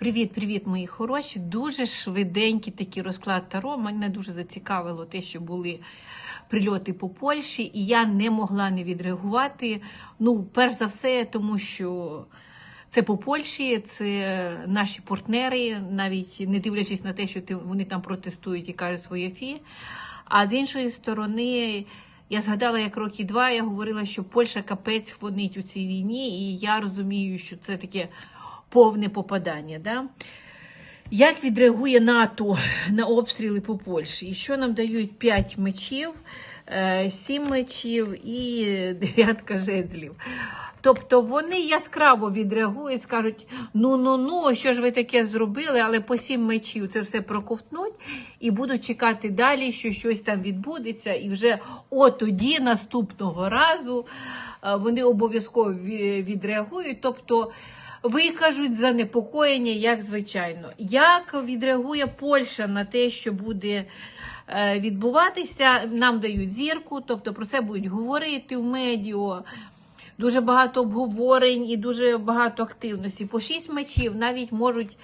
Привіт-привіт, мої хороші. Дуже швиденький такий розклад Таро. Мене дуже зацікавило те, що були прильоти по Польщі, і я не могла не відреагувати. Ну, перш за все, тому що це по Польщі, це наші партнери, навіть не дивлячись на те, що вони там протестують і кажуть своє фі. А з іншої сторони, я згадала, як роки два я говорила, що Польща капець фонить у цій війні, і я розумію, що це таке повне попадання. Да? Як відреагує НАТО на обстріли по Польщі? І що нам дають 5 мечів, 7 мечів і дев'ятка жезлів? Тобто вони яскраво відреагують, скажуть: ну ну ну, що ж ви таке зробили, але по сім мечів це все проковтнуть і будуть чекати далі, що щось там відбудеться, і вже от тоді, наступного разу, е, вони обов'язково відреагують. Тобто викажуть занепокоєння, як звичайно. Як відреагує Польща на те, що буде е, відбуватися? Нам дають зірку, тобто про це будуть говорити в медіа. Дуже багато обговорень і дуже багато активності. По шість мечів навіть можуть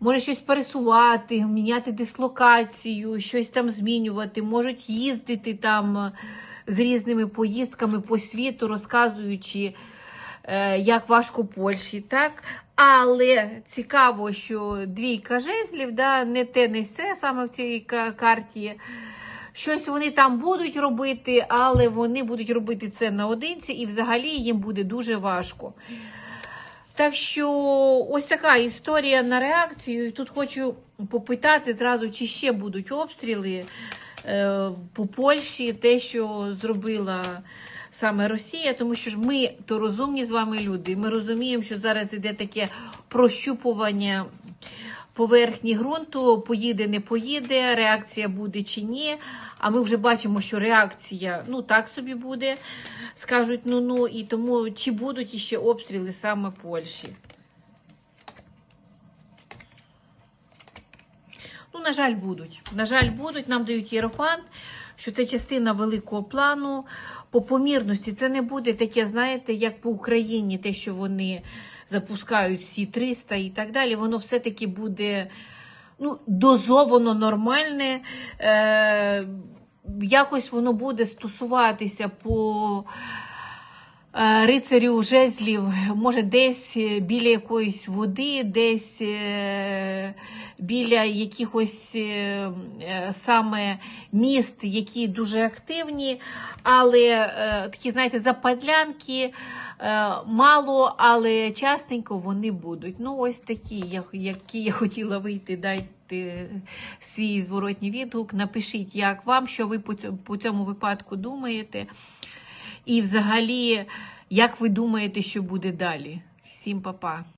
може щось пересувати, міняти дислокацію, щось там змінювати, можуть їздити там з різними поїздками по світу, розказуючи, як важко Польщі, так? Але цікаво, що двійка жезлів, да, не те, не все саме в цій карті. Щось вони там будуть робити, але вони будуть робити це наодинці, і взагалі їм буде дуже важко. Так що ось така історія на реакцію. Тут хочу попитати зразу, чи ще будуть обстріли е, по Польщі, те, що зробила саме Росія, тому що ж ми то розумні з вами люди. Ми розуміємо, що зараз іде таке прощупування поверхні ґрунту, поїде, не поїде, реакція буде чи ні. А ми вже бачимо, що реакція ну так собі буде, скажуть ну ну і тому чи будуть іще обстріли саме Польщі. Ну, на жаль, будуть. На жаль, будуть. Нам дають єрофант, що це частина великого плану. По помірності це не буде таке, знаєте, як по Україні, те, що вони запускають всі 300 і так далі. Воно все-таки буде ну, дозовано нормальне. Е, якось воно буде стосуватися по. Е, Рицарю жезлів, може, десь е, біля якоїсь води, десь е, біля якихось саме міст, які дуже активні, але такі, знаєте, западлянки мало, але частенько вони будуть. Ну, ось такі, які я хотіла вийти, дайте свій зворотній відгук. Напишіть, як вам, що ви по цьому випадку думаєте. І взагалі, як ви думаєте, що буде далі? Всім па-па.